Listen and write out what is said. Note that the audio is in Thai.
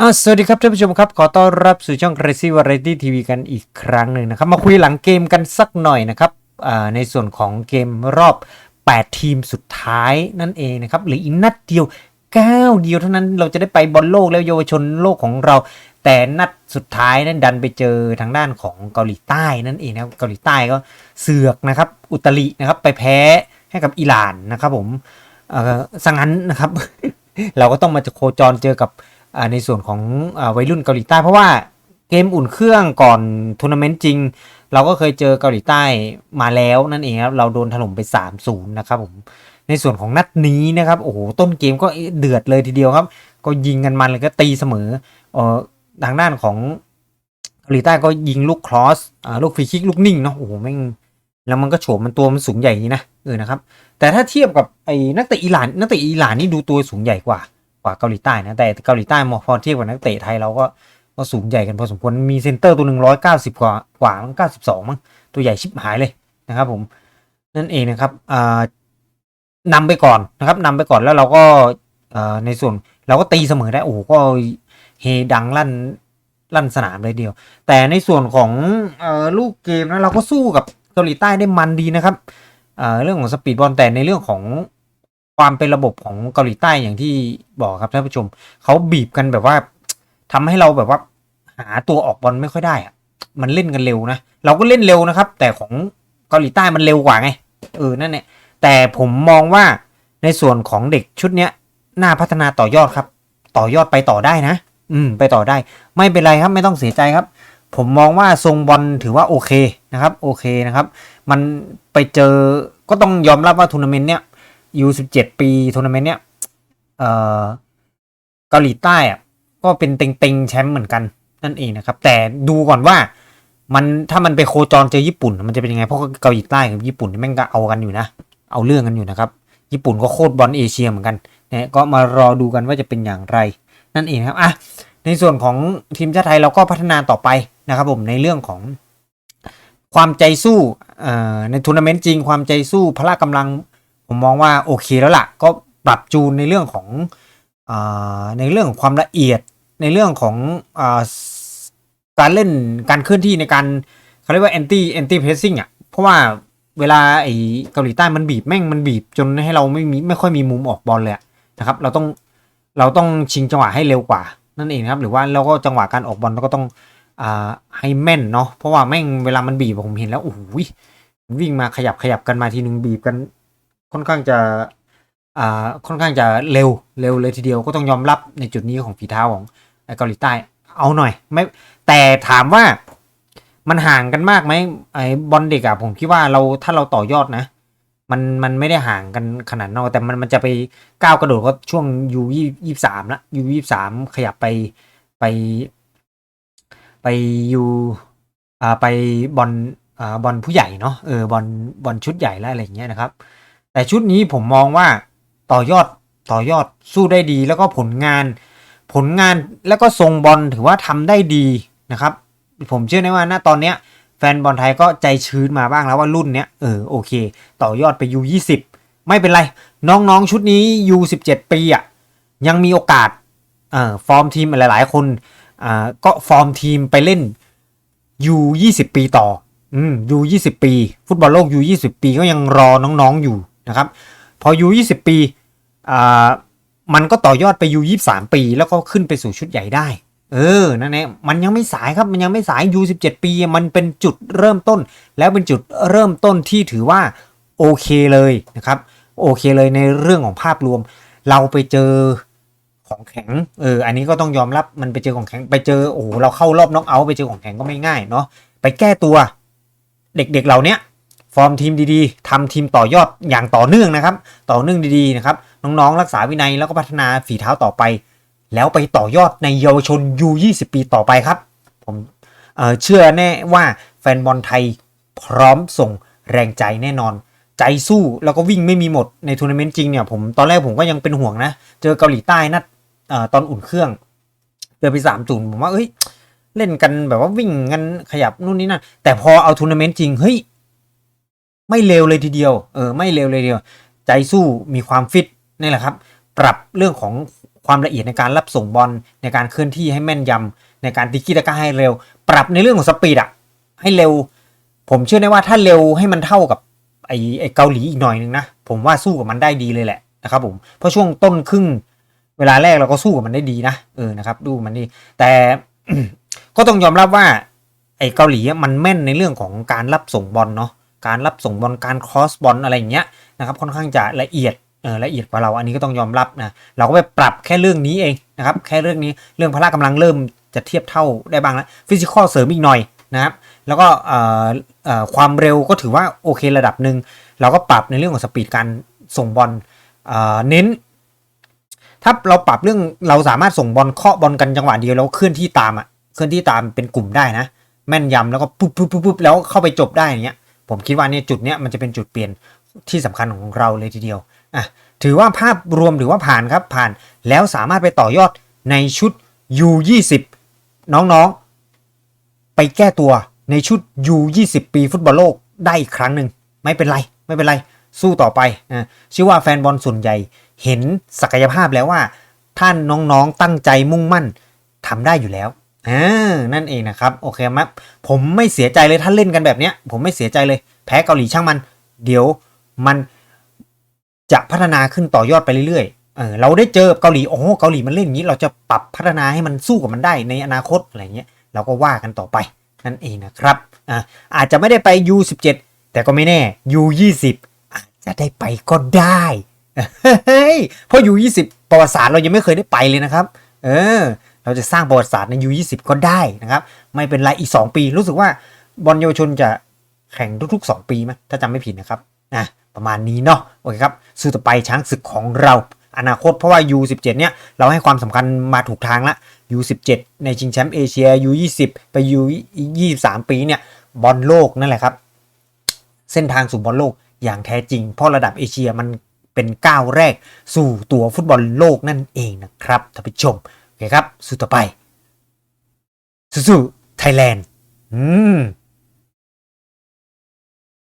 อ่าสวัสดีครับท่านผู้ชมครับ ขอต้อนรับสู่ช่อง Crazy Variety TV กันอีกครั้งหนึ่งนะครับ มาคุยหลังเกมกันสักหน่อยนะครับอ่าในส่วนของเกมรอบ 8 ทีมสุดท้ายนั่นเองนะครับเหรืออีกนัดเดียวก้าวเดียวเท่านั้นเราจะได้ไปบอลโลกแล้วเยาวชนโลกของเรา แต่นัดสุดท้ายนั้นดันไปเจอทางด้านของเกาหลีใต้นั่นเองนะครับเกาหลีใต้ก็เสือกนะครับอุตรินะครับไปแพ้ให้กับอิหร่านนะครับผมเอ่อสังั้นนะครับ เราก็ต้องมาจะโคจรเจอกับ ในส่วนของอวัยรุ่นเกาหลีใต้ เพราะว่าเกมอุ่นเครื่องก่อนทัวร์นาเมนต์จริง เราก็เคยเจอเกาหลีใต้มาแล้วนั่นเองครับเราโดนถล่มไป 3-0 นะครับผมในส่วนของนัดนี้นะครับโอ้โหต้นเกมก็เดือดเลยทีเดียวครับ ก็ยิงกันมันเลยก็ตีเสมอเออทางด้านของเกาหลีใต้ก็ยิงลูกครอสอ่าลูกฟรีคิกลูกนิ่งเนาะโอ้โหแม่งแล้วมันก็โฉมมันตัวมันสูงใหญ่นี้นะเออนะครับ แต่ถ้าเทียบกับไอ้นักเตะอิหร่านนักเตะอิหร่านนี่ดูตัวสูงใหญ่กว่า กว่าเกาหลีใต้นะแต่เกาหลีใต้มอพอเทียบกับนักเตะไทยเราก็ก็สูงใหญ่กันพอสมควรมีเซนเตอร์ตัวหนึ่งร้อยเก้าสิบกว่ากว่าเก้าสิบสองมั้งตัวใหญ่ชิบหายเลยนะครับ ผมนั่นเองนะครับอ่านำไปก่อนนะครับนำไปก่อนแล้วเราก็ในส่วนเราก็ตีเสมอได้โอ้ก็เฮดังลั่นลั่นสนามเลยเดียว แต่ในส่วนของออลูกเกมนะเราก็สู้กับเกาหลีใต้ได้มันดีนะครับเเรื่องของสปีดบอลแต่ในเรื่องของ ความเป็นระบบของเกาหลีใต้อย่างที่บอกครับท่านผู้ชมเขาบีบกันแบบว่าทำให้เราแบบว่า หาตัวออกบอลไม่ค่อยได้อะมันเล่นกันเร็วนะเราก็เล่นเร็วนะครับ แต่ของเกาหลีใต้มันเร็วกว่าไงเออนั่นแหละแต่ผมมองว่าในส่วนของเด็กชุดเนี้ยน่าพัฒนาต่อยอดครับ ต่อยอดไปต่อได้นะ อืม ไปต่อได้ ไม่เป็นไรครับ ไม่ต้องเสียใจครับ ผมมองว่าทรงบอลถือว่าโอเคนะครับ โอเคนะครับ มันไปเจอก็ต้องยอมรับว่าทัวร์นาเมนต์เนี้ย ยูสิบเจ็ดปีทัวร์นาเมนต์เนี้ยเอ่อเกาหลีใต้อะก็เป็นเต็งเต็งๆแชมป์เหมือนกันนั่นเองนะครับ แต่ดูก่อนว่ามันถ้ามันไปโคจรเจอญี่ปุ่น มันจะเป็นยังไงเพราะเกาหลีใต้กับญี่ปุ่นแม่งก็เอากันอยู่นะ เอาเรื่องกันอยู่นะครับ ญี่ปุ่นก็โคตรบอลเอเชียเหมือนกันนะก็มารอดูกันว่าจะเป็นอย่างไร นั่นเองครับอะในส่วนของทีมชาติไทยเราก็พัฒนาต่อไปนะครับผมในเรื่องของความใจสู้เอ่อในทัวร์นาเมนต์จริง ความใจสู้พละกำลัง ผมมองว่าโอเคแล้วล่ะ ก็ปรับจูนในเรื่องของอในเรื่องของความละเอียดในเรื่องของอการเล่นการเคลื่อนที่ในการเขาเรียกว่า anti anti pressing อะ เพราะว่าเวลาไอ้เกาหลีใต้มันบีบแม่งมันบีบจนให้เราไม่มีไม่ค่อยมีมุมออกบอลเลยนะครับ เราต้องเราต้องชิงจังหวะให้เร็วกว่า นั่นเองครับ หรือว่าเราก็จังหวะการออกบอลเราก็ต้องอ่าให้แม่นเนาะเพราะว่าแม่งเวลามันบีบผมเห็นแล้วโอ้โหยวิ่งมาขยับขยับกันมาทีนึงบีบกัน ค่อนข้างจะอ่าค่อนข้างจะเร็วเร็วเลยทีเดียวก็ต้องยอมรับในจุดนี้ของฝีเท้าของไอ้เกาหลีใต้ เอาหน่อยไม่แต่ถามว่ามันห่างกันมากไหมไอ้บอลเด็กอะผมคิดว่าเราถ้าเราต่อยอดนะ มันมันไม่ได้ห่างกันขนาดนั้นหรอกแต่มันมันจะไปก้าวกระโดดก็ช่วงยูยี่ยี่สามละยูยี่สามขยับไปไป ไปยูอ่าไปบอลอ่าบอลผู้ใหญ่เนาะเออบอลบอลชุดใหญ่แล้วอะไรอย่างเงี้ยนะครับ แต่ชุดนี้ผมมองว่าต่อยอดต่อยอดสู้ได้ดีแล้วก็ผลงาน ผลงานแล้วก็ทรงบอลถือว่าทำได้ดีนะครับ ผมเชื่อได้ว่าณตอนเนี้ยแฟนบอลไทยก็ใจชื้นมาบ้างแล้วว่ารุ่นเนี้ยเออโอเค ต่อยอดไปยูยี่สิบไม่เป็นไร น้องๆชุดนี้ยูสิบเจ็ดปีอะยังมีโอกาสเอ่อฟอร์มทีมหลายๆ คนอ่าก็ฟอร์มทีมไปเล่นยูยี่สิบปีต่ออืมยูยี่สิบปี ฟุตบอลโลกยูยี่สิบปีก็ยังรอน้องๆอยู่ นะครับพอยู20 ปีอ่ามันก็ต่อยอดไปยูยี่สามปี แล้วก็ขึ้นไปสู่ชุดใหญ่ได้ เออนั่นแหละมันยังไม่สายครับมันยังไม่สายยูสิบเจ็ดปี มันเป็นจุดเริ่มต้น แล้วเป็นจุดเริ่มต้นที่ถือว่าโอเคเลยนะครับโอเคเลยในเรื่องของภาพรวม เราไปเจอของแข็งเอออันนี้ก็ต้องยอมรับมันไปเจอของแข็งไปเจอโอ้โหเราเข้ารอบน็อกเอาท์ไปเจอของแข็งก็ไม่ง่ายเนาะไปแก้ตัว เด็กๆเหล่าเนี้ย ร์มทีมดีๆทำทีมต่อยอดอย่างต่อเนื่องนะครับ ต่อเนื่องดีๆนะครับ น้องๆ รักษาวินัยแล้วก็พัฒนาฝีเท้าต่อไป แล้วไปต่อยอดในเยาวชน U20 ปีต่อไปครับ ผมเเชื่อแน่ว่าแฟนบอลไทยพร้อมส่งแรงใจแน่นอน ใจสู้แล้วก็วิ่งไม่มีหมดในทัวร์นาเมนต์จริงเนี่ยผมตอนแรกผมก็ยังเป็นห่วงนะ เจอเกาหลีใต้นัดอตอนอุ่นเครื่องเจอไปสามจุดผมว่าเอ้ยเล่นกันแบบว่าวิ่งกันขยับนู่นนี่นั่นแต่พอเอาทัวร์นาเมนต์จริงเฮ้ย ไม่เลวเลยทีเดียว เออ ไม่เลวเลยเดียว ใจสู้มีความฟิตนี่แหละครับ ปรับเรื่องของความละเอียดในการรับส่งบอลในการเคลื่อนที่ให้แม่นยำในการติกิตาก้าให้เร็ว ปรับในเรื่องของสปีดอะให้เร็ว ผมเชื่อได้ว่าถ้าเร็วให้มันเท่ากับไอไอเกาหลีอีกหน่อยนึงนะ ผมว่าสู้กับมันได้ดีเลยแหละนะครับผม เพราะช่วงต้นครึ่งเวลาแรกเราก็สู้กับมันได้ดีนะ เออ นะครับ ดูมันดี แต่ก็ต้องยอมรับว่าไอเกาหลีมันแม่นในเรื่องของการรับส่งบอลเนาะ การรับส่งบอลการคอสบอลอะไรอย่างเงี้ยนะครับค่อนข้างจะละเอียดเออละเอียดกว่าเราอันนี้ก็ต้องยอมรับนะเราก็ไปปรับแค่เรื่องนี้เองนะครับแค่เรื่องนี้เรื่องพละกำลังเริ่มจะเทียบเท่าได้บ้างแล้วฟิสิกอลเสริมอีกหน่อยนะครับแล้วก็ความเร็วก็ถือว่าโอเคระดับหนึ่งเราก็ปรับในเรื่องของสปีดการส่งบอลเเน้น ถ้าเราปรับเรื่องเราสามารถส่งบอลเคาะบอลกันจังหวะเดียวแล้วเคลื่อนที่ตามอะเคลื่อนที่ตามเป็นกลุ่มได้นะ แม่นยำแล้วก็ปุ๊บปุ๊บปุ๊บปุ๊บแล้วเข้าไปจบได้อย่างเงี้ย ผมคิดว่าเนี่ยจุดเนี้ยมันจะเป็นจุดเปลี่ยนที่สำคัญของเราเลยทีเดียวอะถือว่าภาพรวมถือว่าผ่านครับผ่านแล้วสามารถไปต่อยอดในชุด U20 น้องๆ ไปแก้ตัวในชุด U20 ปีฟุตบอลโลกได้อีกครั้งหนึ่งไม่เป็นไรไม่เป็นไร สู้ต่อไปนะเชื่อว่าแฟนบอลส่วนใหญ่เห็นศักยภาพแล้วว่า ท่านน้องๆตั้งใจมุ่งมั่นทำได้อยู่แล้ว อ่านั่นเองนะครับโอเคไหมผมไม่เสียใจเลยถ้าเล่นกันแบบเนี้ย ผมไม่เสียใจเลย แพ้เกาหลีช่างมัน เดี๋ยวมันจะพัฒนาขึ้นต่อยอดไปเรื่อยๆเออเราได้เจอเกาหลีโอ้เกาหลีมันเล่นอย่างนี้ เราจะปรับพัฒนาให้มันสู้กับมันได้ในอนาคตอะไรเงี้ยเราก็ว่ากันต่อไปนั่นเองนะครับอ่าอาจจะไม่ได้ไป U17 แต่ก็ไม่แน่ U20 อาจจะได้ไปก็ได้เฮ้ยเพราะ U20 ประวัติศาสตร์เรายังไม่เคยได้ไปเลยนะครับ เออ เราจะสร้างประวัติศาสตร์ใน U20 ก็ได้นะครับ ไม่เป็นไรอีก 2 ปี รู้สึกว่าบอลเยาวชนจะแข่งทุกๆ 2 ปีไหมถ้าจำไม่ผิดนะครับนะประมาณนี้เนาะโอเคครับสู้ต่อไปช้างศึกของเราอนาคตเพราะว่า U17 เนี่ยเราให้ความสำคัญมาถูกทางละ U17 ในชิงแชมป์เอเชีย U20 ไป U23 ปีเนี่ยบอลโลกนั่นแหละครับ เส้นทางสู่บอลโลกอย่างแท้จริง เพราะระดับเอเชียมันเป็นก้าวแรกสู่ตัวฟุตบอลโลกนั่นเองนะครับท่านผู้ชม โอเคครับ สู้ต่อไปสู้ๆไทยแลนด์อืม